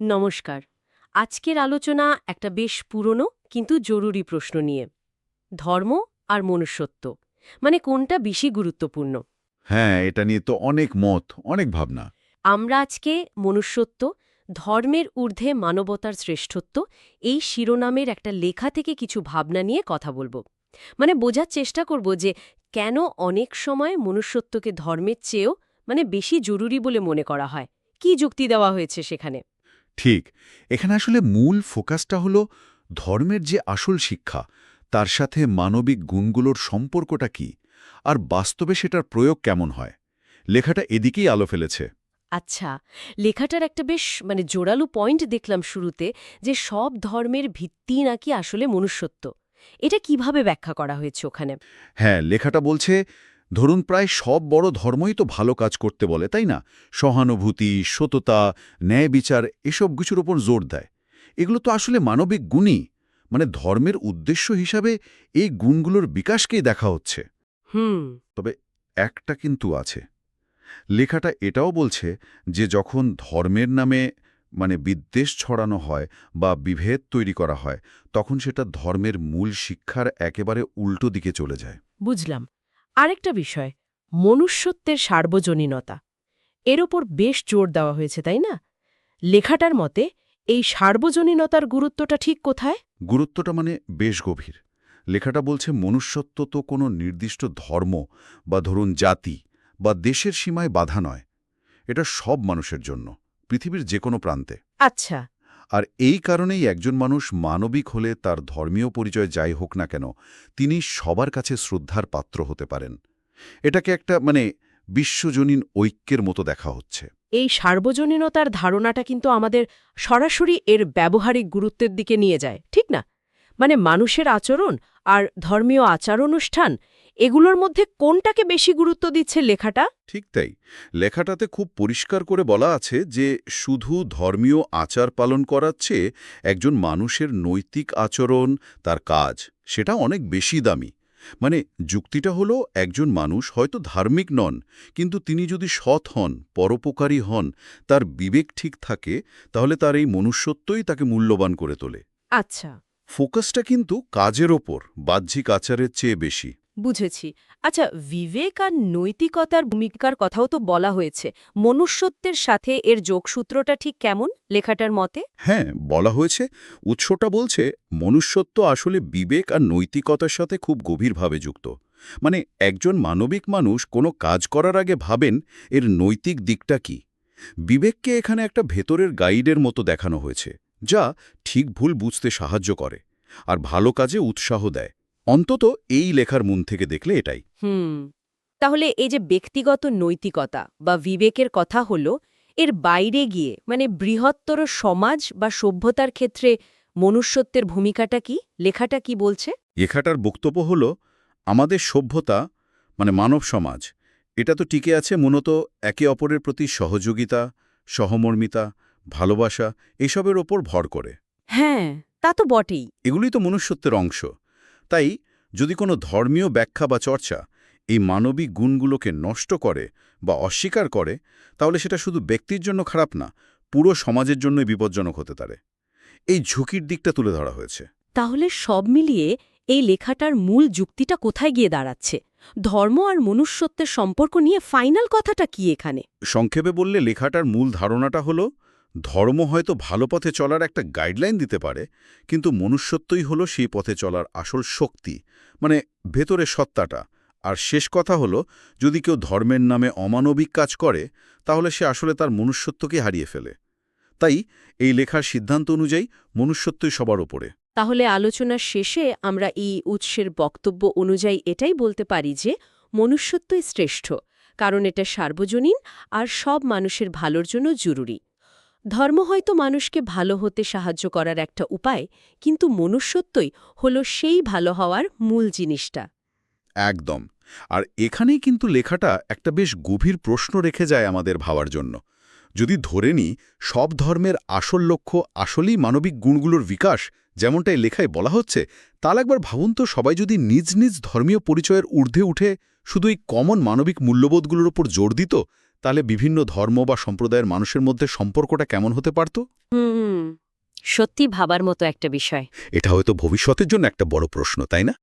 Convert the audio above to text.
নমস্কার। আজকের আলোচনা একটা বেশ পুরনো কিন্তু জরুরি প্রশ্ন নিয়ে। ধর্ম আর মনুষ্যত্ব মানে কোনটা বেশি গুরুত্বপূর্ণ? হ্যাঁ এটা নিয়ে তো অনেক মত অনেক ভাবনা। আমরা আজকে মনুষ্যত্ব ধর্মের ঊর্ধ্বে মানবতার শ্রেষ্ঠত্ব এই শিরোনামের একটা লেখা থেকে কিছু ভাবনা নিয়ে কথা বলব। মানে বোঝার চেষ্টা করব যে কেন অনেক সময় মনুষ্যত্বকে ধর্মের চেয়েও মানে বেশি জরুরি বলে মনে করা হয়? কি যুক্তি দেওয়া হয়েছে সেখানে? ঠিক এখানে আসলে মূল ফোকাসটা হলো ধর্মের যে আসল শিক্ষা তার সাথে মানবিক গুণগুলোর সম্পর্কটা কি আর বাস্তবে সেটার প্রয়োগ কেমন হয়। লেখাটা এদিকেই আলো ফেলেছে। আচ্ছা লেখাটার একটা বেশ মানে জোরালো পয়েন্ট দেখলাম শুরুতে যে সব ধর্মের ভিত্তি নাকি আসলে মনুষ্যত্ব। এটা কীভাবে ব্যাখ্যা করা হয়েছে ওখানে? হ্যাঁ লেখাটা বলছে ধরুন প্রায় সব বড় ধর্মই তো ভালো কাজ করতে বলে তাই না? সহানুভূতি সততা ন্যায় বিচার এসব কিছুর ওপর জোর দেয়। এগুলো তো আসলে মানবিক গুণই। মানে ধর্মের উদ্দেশ্য হিসাবে এই গুণগুলোর বিকাশকেই দেখা হচ্ছে। হুম। তবে একটা কিন্তু আছে। লেখাটা এটাও বলছে যে যখন ধর্মের নামে মানে বিদ্বেষ ছড়ানো হয় বা বিভেদ তৈরি করা হয় তখন সেটা ধর্মের মূল শিক্ষার একেবারে উল্টো দিকে চলে যায়। বুঝলাম। আরেকটা বিষয় মনুষ্যত্বের সার্বজনীনতা। এর ওপর বেশ জোর দেওয়া হয়েছে তাই না? লেখাটার মতে এই সার্বজনীনতার গুরুত্বটা ঠিক কোথায়? গুরুত্বটা মানে বেশ গভীর। লেখাটা বলছে মনুষ্যত্ব তো কোনো নির্দিষ্ট ধর্ম বা ধরুন জাতি বা দেশের সীমায় বাধা নয়। এটা সব মানুষের জন্য পৃথিবীর যে কোনো প্রান্তে। আচ্ছা। আর এই কারণেই একজন মানুষ মানবিক হলে তার ধর্মীয় পরিচয় যাই হোক না কেন, তিনি সবার কাছে শ্রদ্ধার পাত্র হতে পারেন। এটাকে একটা মানে বিশ্বজনীন ঐক্যের মতো দেখা হচ্ছে। এই সার্বজনীনতার ধারণাটা কিন্তু আমাদের সরাসরি এর ব্যবহারিক গুরুত্বের দিকে নিয়ে যায়, ঠিক না? মানে মানুষের আচরণ আর ধর্মীয় আচার অনুষ্ঠান এগুলোর মধ্যে কোনটাকে বেশি গুরুত্ব দিচ্ছে লেখাটা? ঠিক তাই। লেখাটাতে খুব পরিষ্কার করে বলা আছে যে শুধু ধর্মীয় আচার পালন করার চেয়ে একজন মানুষের নৈতিক আচরণ তার কাজ সেটা অনেক বেশি দামি। মানে যুক্তিটা হলো একজন মানুষ হয়তো ধার্মিক নন কিন্তু তিনি যদি সৎ হন পরোপকারী হন তার বিবেক ঠিক থাকে তাহলে তার এই মনুষ্যত্বই তাকে মূল্যবান করে তোলে। আচ্ছা। ফোকাসটা কিন্তু কাজের ওপর বাহ্যিক আচারের চেয়ে বেশি। বুঝেছি। আচ্ছা বিবেক আর নৈতিকতার ভূমিকার কথাও তো বলা হয়েছে। মনুষ্যত্বের সাথে এর যোগসূত্রটা ঠিক কেমন লেখাটার মতে? হ্যাঁ বলা হয়েছে উৎসটা বলছে মনুষ্যত্ব আসলে বিবেক আর নৈতিকতার সাথে খুব গভীরভাবে যুক্ত। মানে একজন মানবিক মানুষ কোনো কাজ করার আগে ভাবেন এর নৈতিক দিকটা কি। বিবেককে এখানে একটা ভেতরের গাইডের মতো দেখানো হয়েছে। যা ঠিক ভুল বুঝতে সাহায্য করে আর ভালো কাজে উৎসাহ দেয়। অন্তত এই লেখার মন থেকে দেখলে এটাই। হুম তাহলে এই যে ব্যক্তিগত নৈতিকতা বা বিবেকের কথা হলো এর বাইরে গিয়ে মানে বৃহত্তর সমাজ বা সভ্যতার ক্ষেত্রে মনুষ্যত্বের ভূমিকাটা কি? লেখাটা কি বলছে? লেখাটার বক্তব্য হল আমাদের সভ্যতা মানে মানব সমাজ এটা তো টিকে আছে মূলত একে অপরের প্রতি সহযোগিতা সহমর্মিতা ভালোবাসা এসবের ওপর ভর করে। হ্যাঁ তা তো বটেই। এগুলি তো মনুষ্যত্বের অংশ। তাই যদি কোনো ধর্মীয় ব্যাখ্যা বা চর্চা এই মানবিক গুণগুলোকে নষ্ট করে বা অস্বীকার করে তাহলে সেটা শুধু ব্যক্তির জন্য খারাপ না পুরো সমাজের জন্যই বিপজ্জনক হতে পারে। এই ঝুঁকির দিকটা তুলে ধরা হয়েছে। তাহলে সব মিলিয়ে এই লেখাটার মূল যুক্তিটা কোথায় গিয়ে দাঁড়াচ্ছে? ধর্ম আর মনুষ্যত্বের সম্পর্ক নিয়ে ফাইনাল কথাটা কি এখানে? সংক্ষেপে বললে লেখাটার মূল ধারণাটা হলো ধর্ম হয়তো ভালো পথে চলার একটা গাইডলাইন দিতে পারে, কিন্তু মনুষ্যত্বই হলো সেই পথে চলার আসল শক্তি মানে ভেতরে সত্তাটা। আর শেষ কথা হলো, যদি কেউ ধর্মের নামে অমানবিক কাজ করে, তাহলে সে আসলে তার মনুষ্যত্বকে হারিয়ে ফেলে। তাই এই লেখার সিদ্ধান্ত অনুযায়ী মনুষ্যত্বই সবার ওপরে। তাহলে আলোচনার শেষে আমরা এই উৎসের বক্তব্য অনুযায়ী এটাই বলতে পারি যে, মনুষ্যত্বই শ্রেষ্ঠ, কারণ এটা সার্বজনীন আর সব মানুষের ভালোর জন্য জরুরি। ধর্ম হয়তো মানুষকে ভালো হতে সাহায্য করার একটা উপায়, কিন্তু মনুষ্যত্বই হল সেই ভালো হওয়ার মূল জিনিসটা। একদম। আর এখানেই কিন্তু লেখাটা একটা বেশ গভীর প্রশ্ন রেখে যায় আমাদের ভাবার জন্য। যদি ধরে নিই, সব ধর্মের আসল লক্ষ্য আসলেই মানবিক গুণগুলোর বিকাশ যেমনটা এই লেখায় বলা হচ্ছে, তাহলে একবার ভাবুন তো সবাই যদি নিজ নিজ ধর্মীয় পরিচয়ের ঊর্ধ্বে উঠে শুধু এই কমন মানবিক মূল্যবোধগুলোর ওপর জোর দিত তাহলে বিভিন্ন ধর্ম বা সম্প্রদায়ের মানুষের মধ্যে সম্পর্কটা কেমন হতে পারত? সত্যি ভাবার মতো একটা বিষয়। এটা হয়তো ভবিষ্যতের জন্য একটা বড় প্রশ্ন তাই না?